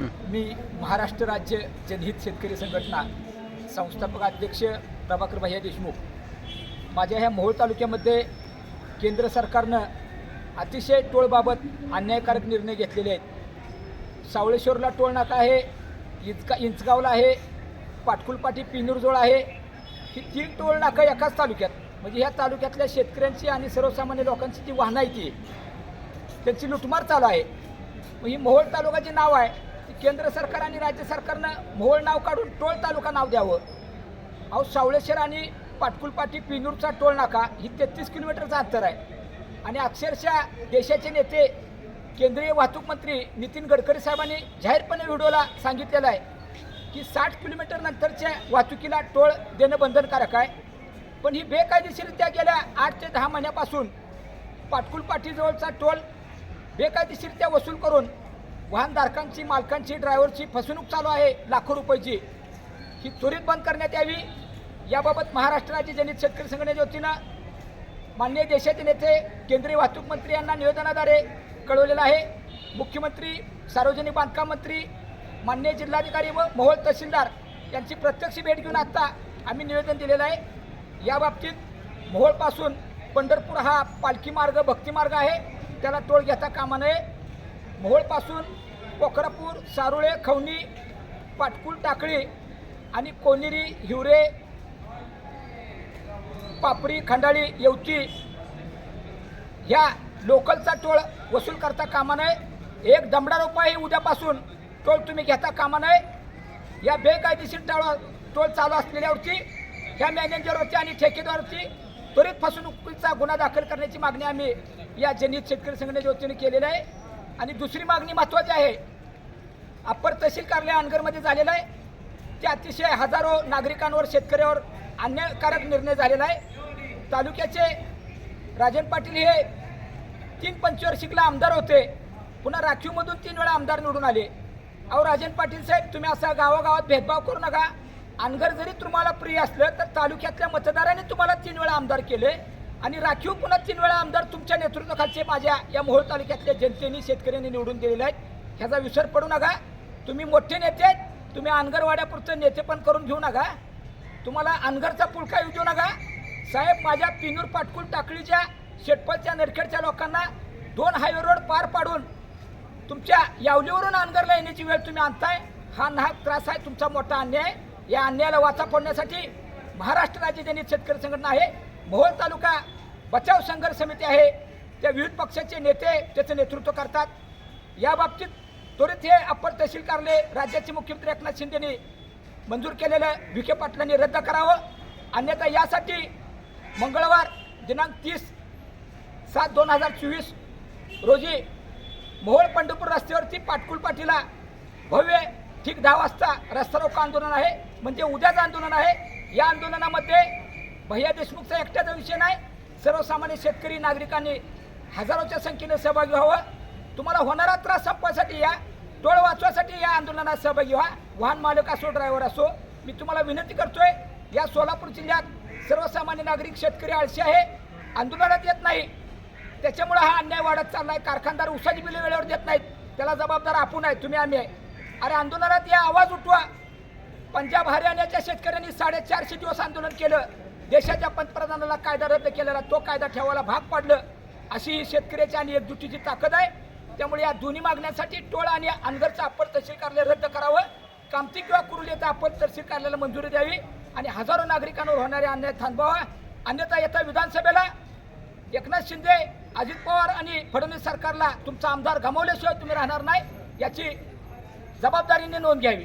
मी महाराष्ट्र राज्य जनहित शेतकरी संघटना संस्थापक अध्यक्ष प्रभाकर भैया देशमुख. माझ्या ह्या मोहोळ तालुक्यामध्ये केंद्र सरकारनं अतिशय टोळबाबत अन्यायकारक निर्णय घेतलेले आहेत. सावळेश्वरला टोळ नाका आहे इंचका इंचगावला आहे पाटकुलपाटी पिनूरजोळ आहे. ही तीन टोळ नाका एकाच तालुक्यात. म्हणजे ह्या तालुक्यातल्या शेतकऱ्यांची आणि सर्वसामान्य लोकांची जी वाहनं आहे ती त्यांची लुटमार चालू आहे. मग ही मोहोळ तालुक्याचे नाव आहे केंद्र सरकार आणि राज्य सरकारनं मोहोळ नाव काढून टोळ तालुका नाव द्यावं. अहो सावळेश्वर आणि पाटकुलपाटी पिनूरचा टोळ नाका ही तेहतीस किलोमीटरचं अंतर आहे. आणि अक्षरशः देशाचे नेते केंद्रीय वाहतूक मंत्री नितीन गडकरी साहेबांनी जाहीरपणे व्हिडिओला सांगितलेलं आहे की साठ किलोमीटर नंतरच्या वाहतुकीला टोळ देणं बंधनकारक आहे. पण ही बेकायदेशीरित्या गेल्या आठ ते दहा महिन्यापासून पाटकुलपाठीजवळचा टोल बेकायदेशीरित्या वसूल करून वाहनधारकांची मालकांची ड्रायव्हरची फसवणूक चालू आहे लाखो रुपयाची. ही त्वरित बंद करण्यात यावी. याबाबत महाराष्ट्र राज्य जनित शेतकरी संघटनेच्या वतीनं माननीय देशाचे नेते केंद्रीय वाहतूक मंत्री यांना निवेदनाद्वारे कळवलेलं आहे. मुख्यमंत्री सार्वजनिक बांधकाम मंत्री माननीय जिल्हाधिकारी व मोहोळ तहसीलदार यांची प्रत्यक्ष भेट घेऊन आत्ता आम्ही निवेदन दिलेलं आहे. याबाबतीत मोहोळपासून पंढरपूर हा पालखी मार्ग भक्ती मार्ग आहे. त्याला टोळ घेता कामा नये. मोहोळपासून पोखरापूर सारुळे खवणी पाटकुल टाकळी आणि कोनेरी हिवरे पापरी खंडाळी येवती ह्या लोकलचा टोळ वसूल करता कामा नये. एक दमडा रुपये उद्यापासून टोळ तुम्ही घेता कामा नये. या बेकायदेशीर टाळ टोळ चालू असलेल्यावरती ह्या मॅनेजरवरती आणि ठेकेदारवरती त्वरित फसवणुकीचा गुन्हा दाखल करण्याची मागणी आम्ही या जनहित शेतकरी संघटनेच्या वतीने केलेली आहे. आणि दुसरी मागणी महत्त्वाची आहे. अप्पर तहसील कार्यालय अनगरमध्ये झालेलं आहे. ते अतिशय हजारो नागरिकांवर शेतकऱ्यावर अन्यायकारक निर्णय झालेला आहे. तालुक्याचे राजन पाटील हे तीन पंचवार्षिकला आमदार होते. पुन्हा राखीवमधून तीन वेळा आमदार निवडून आले. अहो राजन पाटील साहेब तुम्ही असा गावागावात भेदभाव करू नका. अनगर जरी तुम्हाला प्रिय असलं तर तालुक्यातल्या मतदारांनी तुम्हाला तीन वेळा आमदार केले. आणि राखीव पुन्हा तीन वेळा आमदार तुमच्या नेतृत्वाखालचे माझ्या या मोहोळ तालुक्यातल्या जनतेने शेतकऱ्यांनी निवडून दिलेले आहेत ह्याचा विसर पडू नका. तुम्ही मोठे नेते आहेत. तुम्ही अनगरवाड्यापुरतं नेते पण करून घेऊ नका. तुम्हाला अनगरचा पुळका येऊ देऊ नका. साहेब माझ्या पिनूर पाटकुल टाकळीच्या शेटपलच्या नरखेडच्या लोकांना दोन हायवे रोड पार पाडून तुमच्या यावलीवरून अनगरला येण्याची वेळ तुम्ही आणताय. हा नाहक त्रास आहे. तुमचा मोठा अन्याय या अन्यायाला वाचा फोडण्यासाठी महाराष्ट्र राज्य जनित शेतकरी संघटना आहे. मोहोळ तालुका बचाव संघर्ष समिती आहे. त्या विविध पक्षाचे नेते त्याचं नेतृत्व करतात. या बाबतीत त्वरित हे अप्पर तहसील कार्यालय राज्याचे मुख्यमंत्री एकनाथ शिंदेने मंजूर केलेलं विखे पाटलांनी रद्द करावं. अन्यथा यासाठी मंगळवार दिनांक तीस सात दोन हजार चोवीस रोजी मोहोळ पंढरपूर रस्त्यावरती पाटकुल पाटीला भव्य ठीक दहा वाजता रस्ता रोको आंदोलन आहे. म्हणजे उद्याचं आंदोलन आहे. या आंदोलनामध्ये भैया देशमुखचा एकट्याचा विषय नाही. सर्वसामान्य शेतकरी नागरिकांनी हजारोच्या संख्येने सहभागी व्हावं. तुम्हाला होणारा त्रास संपवासाठी या. टोळ वाचवासाठी या आंदोलनात सहभागी व्हा. वाहन मालक असो ड्रायव्हर असो मी तुम्हाला विनंती करतोय या सोलापूर जिल्ह्यात सर्वसामान्य नागरिक शेतकरी आळशी आहे. आंदोलनात येत नाही. त्याच्यामुळे हा अन्याय वाढत चाललाय. कारखानदार उसाची बिले वेळेवर देत नाहीत. त्याला जबाबदार आपण आहे. तुम्ही आम्ही आहे. अरे आंदोलनात या. आवाज उठवा. पंजाब हरियाणाच्या शेतकऱ्यांनी साडेचारशे दिवस आंदोलन केलं. देशाच्या पंतप्रधानाला कायदा रद्द केलेला तो कायदा ठेवायला भाग पाडलं. अशी ही शेतकऱ्याची आणि एकजुटीची ताकद आहे. त्यामुळे या दोन्ही मागण्यासाठी टोळ आणि अनगरचं अप्पर तहसील कार्यालय रद्द करावं. कामती किंवा कुरुलेचं अप्पर तहसील कार्यालयाला मंजुरी द्यावी. आणि हजारो नागरिकांवर होणारे अन्याय थांबवावा. अन्यथा येत्या विधानसभेला एकनाथ शिंदे अजित पवार आणि फडणवीस सरकारला तुमचा आमदार गमावल्याशिवाय तुम्ही राहणार नाही याची जबाबदारीने नोंद घ्यावी.